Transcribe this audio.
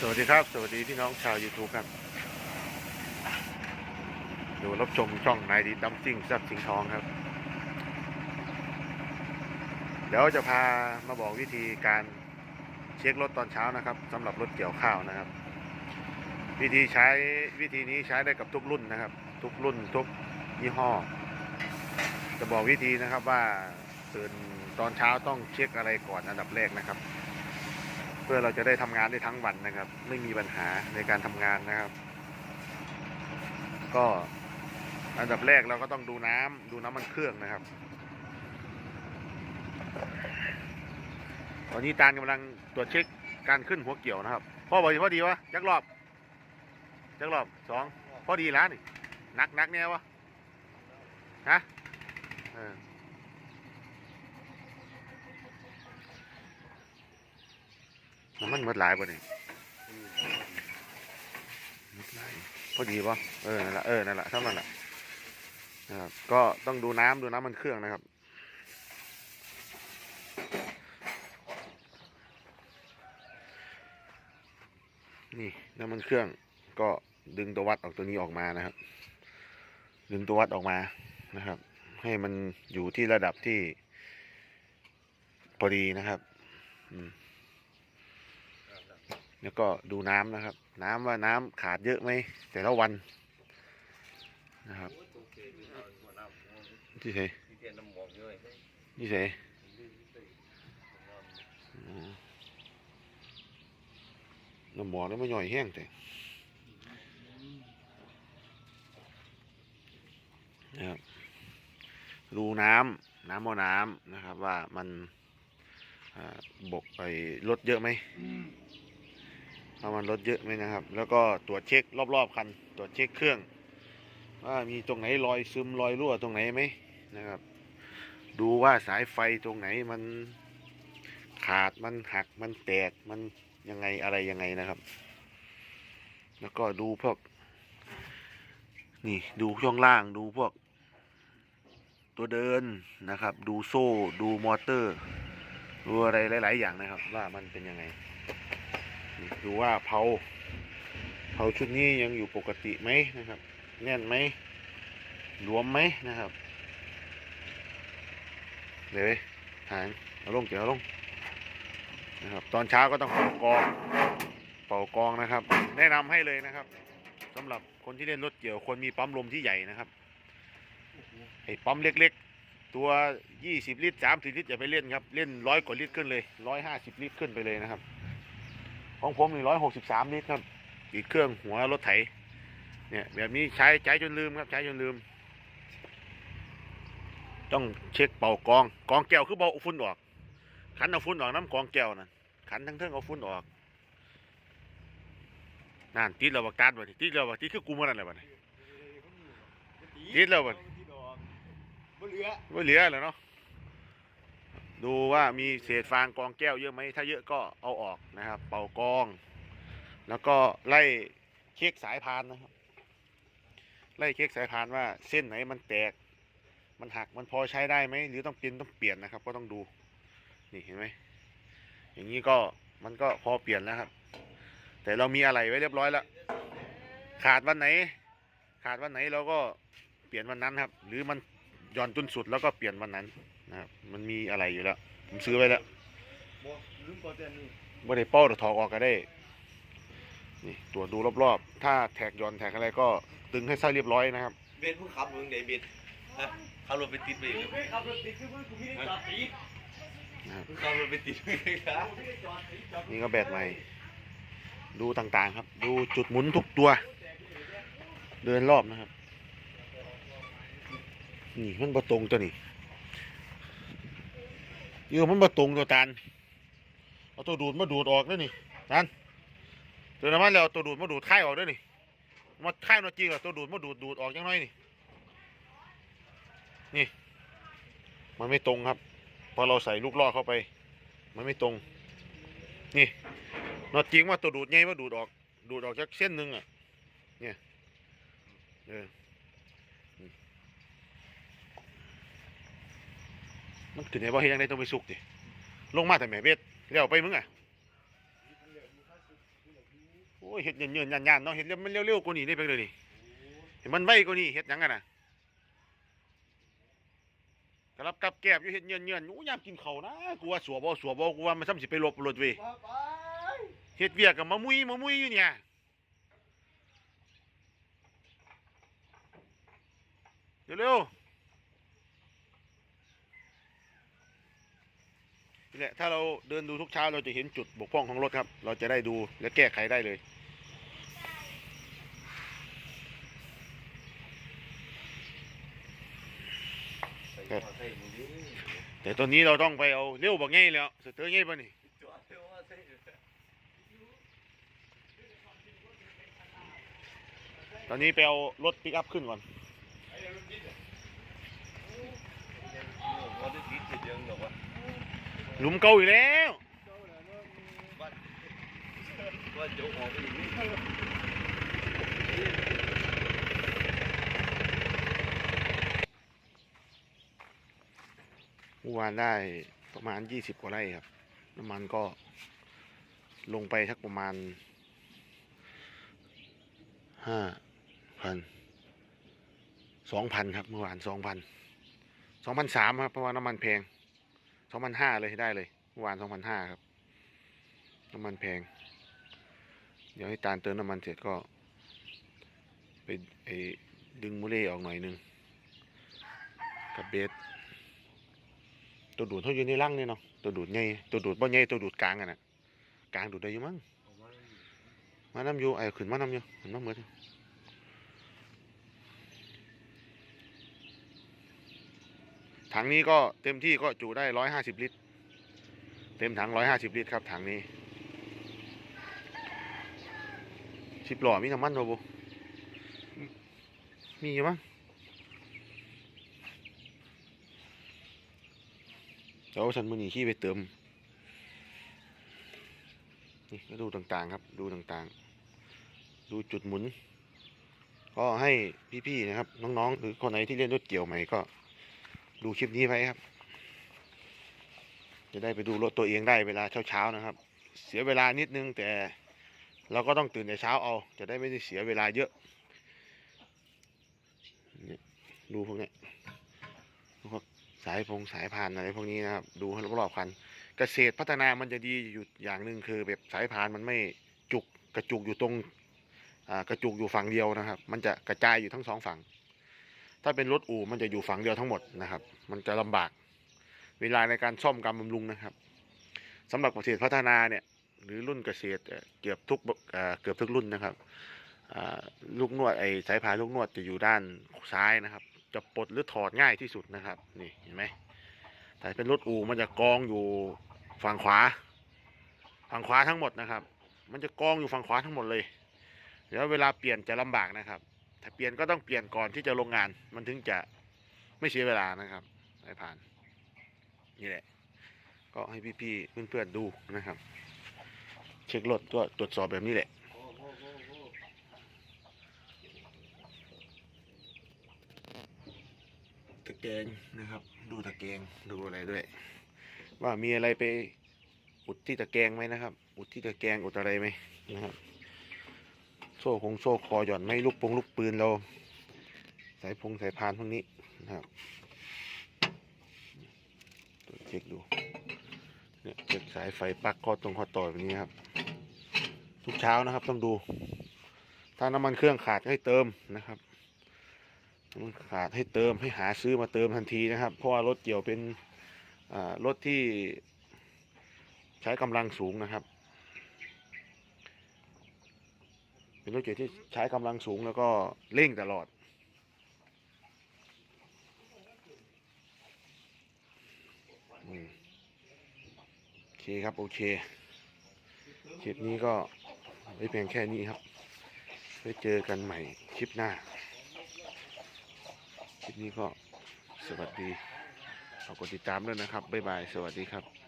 สวัสดีครับ สวัสดีพี่น้องชาว YouTube ครับดูรับชมช่องนายดีดัมซิ่งซับสิงทองครับ เดี๋ยวจะพามาบอกวิธีการเช็ครถตอนเช้านะครับสำหรับรถเกี่ยวข้าวนะครับ วิธีใช้วิธีนี้ใช้ได้กับทุกรุ่นนะครับ ทุกรุ่นทุกยี่ห้อ จะบอกวิธีนะครับว่าตื่นตอนเช้าต้องเช็คอะไรก่อนอันดับแรกนะครับ เพื่อเราจะได้ทำงานได้ทั้งวันนะครับ ไม่มีปัญหาในการทำงานนะครับ ก็อันดับแรกเราก็ต้องดูน้ำดูน้ำมันเครื่องนะครับ ตอนนี้ตาลกำลังตรวจเช็คการขึ้นหัวเกี่ยวนะครับพ่อบอกพอดีวะจักรอบจักรอบสองพอดีแล้วนี่หนักหนักเนี่ยวะฮะเออ น้ำมันหมดหลายป่ะนี่หมดหลายพอดีป่ะเออนั่นแหละเออนั่นแหละเท่านั้นแหละนะครับก็ต้องดูน้ำดูน้ำมันเครื่องนะครับนี่น้ำมันเครื่องก็ดึงตัววัดออกตัวนี้ออกมานะครับ ดึงตัววัดออกมานะครับ ให้มันอยู่ที่ระดับที่พอดีนะครับ อืม แล้วก็ดูน้ำนะครับ น้ำว่าน้ำขาดเยอะไหมแต่ละวันนะครับที่ไหนที่ไหนน้ำหมอกแล้วไม่ย่อยแห้งแต่นะครับดูน้ำน้ำมอน้ำนะครับ ว่ามันบกไปลดเยอะไหม ว่ามันลดเยอะไหมนะครับ แล้วก็ตรวจเช็ครอบๆคัน ตรวจเช็คเครื่อง ว่ามีตรงไหนรอยซึมรอยรั่วตรงไหนไหมนะครับ ดูว่าสายไฟตรงไหนมันขาดมันหักมันแตกมันยังไงอะไรยังไงนะครับ แล้วก็ดูพวก นี่ดูช่วงล่างดูพวก ตัวเดินนะครับ ดูโซ่ดูมอเตอร์ดูอะไรหลาย ๆ อย่างนะครับ ว่ามันเป็นยังไง ดูว่าเผาเผาชุดนี้ยังอยู่ปกติไหมนะครับ แน่นไหมหลวมไหมนะครับเดี๋ยวหางเอาลงเกี่ยวลงนะครับตอนเช้าก็ต้องเป่ากองเป่ากองนะครับ แนะนำให้เลยนะครับสำหรับคนที่เล่นรถเกี่ยวคนมีปั๊มลมที่ใหญ่นะครับไอ้ปั๊มเล็กๆ ตัว 20 ลิตร 30 ลิตรอย่าไปเล่นครับ เล่นร้อยกว่าลิตรขึ้นเลย 150 ลิตรขึ้นไปเลยนะครับ ของผมหนึ่งร้อยหกสิบสามลิตรครับ อีกเครื่องหัวรถไถ เนี่ยแบบนี้ใช้ใช้จนลืมครับ ใช้จนลืม ต้องเช็คเป่ากอง กองแก้วคือเบาฝุ่นออก ขันเอาฝุ่นออกน้ำกองแก้วนั่นขันทั้งเทิงเอาฝุ่นออกนั่นติดแล้วบักการบ่นี่ติดแล้วบักติดคือกูมันนั่นแหละบ่นี่ติดแล้วบ่บ่เหลือไม่เหลือแล้วเนาะ ดูว่ามีเศษฟางกองแก้วเยอะไหมถ้าเยอะก็เอาออกนะครับ เป่ากอง แล้วก็ไล่เช็คสายพานนะครับ ไล่เช็คสายพานว่าเส้นไหนมันแตก มันหักมันพอใช้ได้ไหมหรือต้องเปลี่ยนต้องเปลี่ยนนะครับ ก็ต้องดูนี่เห็นไหมอย่างนี้ก็มันก็พอเปลี่ยนแล้วครับ แต่เรามีอะไรไว้เรียบร้อยแล้ว ขาดวันไหน ขาดวันไหนเราก็เปลี่ยนวันนั้นครับ หรือมันหย่อนจนสุดแล้วก็เปลี่ยนวันนั้น นะครับมันมีอะไรอยู่แล้ว ผมซื้อไว้แล้วบ่ลืมปอเตนนี่ไม่ได้เป้าหรือถอดออกก็ได้ นี่ตรวจดูรอบๆ ถ้าแท็กหย่อนแท็กอะไรก็ตึงให้ใส่เรียบร้อยนะครับ เบนผู้ขับมึงเดบิดฮะขับรถไปติดไปอีกไม่ขับรถติดคือมึงกูมีได้จอดติดนะครับมึงขับรถไปติดไปอีกนะกูมีได้จอดติดจอดนี่ก็แบตใหม่ ดูต่างๆครับ ดูจุดหมุนทุกตัว เดินรอบนะครับ นี่มันประตรงตัวนี้ เออมันประตรงตัวตานเอาตัวดูดมาดูดออกด้วยนี่ตานตัวน้ำมันแล้วเอาตัวดูดมาดูดค่ออกด้วยนี่มาค่นอจริงเหรอตัวดูดมาดูดดูดออกยังไงนี่นี่มันไม่ตรงครับพอเราใส่ลูกล่อเข้าไป มันไม่ตรง นี่นอจริงว่าตัวดูดไงว่าดูดออก ดูดออกจากเส้นหนึ่งอะเนี่ยเออ มันขึ้นไงบ่เฮ็ดยังไงต้องไปสุกดิลงมาแต่แม่เบ็ดเลี้ยวไปมึงอะโอ้ยเฮ็ดเยินๆยานๆเนาะเฮ็ดแล้วมันเร็วๆกว่านี้ได้ไปเลยนี่เห็นมันไวกว่านี้เฮ็ดหยังกันน่ะกรับกับแกบอยู่เฮ็ดเยินๆโอ้ยามกินข้าวนะกูว่าสัวบ่สัวบ่กูว่ามันซ้ำสิไปลบรถเว้ยมาไปเฮ็ดเวียกกับมามุยมามุยอยู่เนี่ยเร็วๆ นี่แหละถ้าเราเดินดูทุกเช้าเราจะเห็นจุดบกพร่องของรถครับ เราจะได้ดูและแก้ไขได้เลยแต่ตอนนี้เราต้องไปเอาเร็วบักง่ายแล้วสเตอร์ง่ายป่ะนี่ตอนนี้ไปเอารถปิกอัพขึ้นก่อน หลุมเก่าอีกแล้วว่าโจกออกไปอย่างนี้เมื่อวานได้ประมาณยี่สิบกว่าไร่ครับ น้ำมันก็ลงไปทักประมาณห้าพันสองพันครับ เมื่อวานสองพันสองพันสามครับ เพราะว่าน้ำมันแพง องพันห้าเลยได้เลยเมื่อวานสองพันห้าครับ น้ำมันแพง เดี๋ยวให้ตาลเติมน้ำมันเสร็จก็ ไปไอ้ดึงมูเล่ออกหน่อยนึง กับเบสตัวดูดเขาอยู่ในร่างนี่เนาะตัวดูดใหญ่ตัวดูดบ่ใหญ่ตัวดูดกลางอะนะกลางดูดได้อยู่มั้งมาน้ำอยู่ไอ้ขึ้นมาน้ำอยู่เห็นมาเหมือน ถังนี้ก็เต็มที่ก็จุได้ร้อยห้าสิบลิตร เต็มถังร้อยห้าสิบลิตรครับถังนี้สิบหล่อมีน้ำมันบ่บุมีอยู่มั้งเดี๋ยวฉันมือหนีขี้ไปเติม นี่ก็ดูต่างๆครับ ดูต่างๆ ดูจุดหมุน ก็ให้พี่ๆนะครับ น้องๆ หรือคนไหนที่เล่นรถเกี่ยวใหม่ก็ ดูคลิปนี้ไว้ครับ จะได้ไปดูรถตัวเองได้เวลาเช้าๆนะครับ เสียเวลานิดนึงแต่เราก็ต้องตื่นแต่เช้าเอา จะได้ไม่ได้เสียเวลาเยอะนี่ดูพวกนี้ยสายพงสายพานอะไรพวกนี้นะครับ ดูให้รอบๆคัน เกษตรพัฒนามันจะดีอยู่อย่างหนึ่งคือ แบบสายพานมันไม่จุกกระจุกอยู่ตรงกระจุกอยู่ฝั่งเดียวนะครับ มันจะกระจายอยู่ทั้งสองฝั่ง ถ้าเป็นรถอู่มันจะอยู่ฝั่งเดียวทั้งหมดนะครับ มันจะลำบาก เวลาในการซ่อมการบำรุงนะครับสำหรับเกษตรพัฒนาเนี่ยหรือรุ่นเกษตรเกือบทุกเกือบทุกรุ่นนะครับลูกนวดไอสายพานลูกนวดจะอยู่ด้านซ้ายนะครับ จะปลดหรือถอดง่ายที่สุดนะครับ นี่เห็นไหมแต่เป็นรถอู่มันจะกองอยู่ฝั่งขวา ฝั่งขวาทั้งหมดนะครับ มันจะกองอยู่ฝั่งขวาทั้งหมดเลยเดี๋ยวเวลาเปลี่ยนจะลำบากนะครับ ถ้าเปลี่ยนก็ต้องเปลี่ยนก่อนที่จะลงงาน มันถึงจะไม่เสียเวลานะครับสายผ่านนี่แหละ ก็ให้พี่ๆเพื่อนๆดูนะครับ เช็ครถก็ตรวจสอบแบบนี้แหละตะแกรงนะครับ ดูตะแกรงดูอะไรด้วย ว่ามีอะไรไปอุดที่ตะแกรงไหมนะครับ อุดที่ตะแกรงอุดอะไรไหมนะครับ ซ่คงโซ่คอหย่อนไม่ลูกปงลูกปืนเรา สายพงสายพานพวกนี้นะครับตรวเช็คดูเนี่ยเช็คสายไฟปลั๊กข้อตรงข้อต่อแบบนี้ครับ ทุกเช้านะครับต้องดู ถ้าน้ำมันเครื่องขาดให้เติมนะครับมันขาดให้เติมให้หาซื้อมาเติมทันทีนะครับ เพราะว่ารถเกี่ยวเป็นรถที่ใช้กำลังสูงนะครับ เป็นรถเกี่ยวที่ใช้กำลังสูงแล้วก็เร่งตลอด โอเคครับ โอเคคลิปนี้ก็ไว้เพียงแค่นี้ครับ ไว้เจอกันใหม่คลิปหน้า คลิปนี้ก็สวัสดีขอบกดติดตามด้วยนะครับ บ๊ายบาย สวัสดีครับ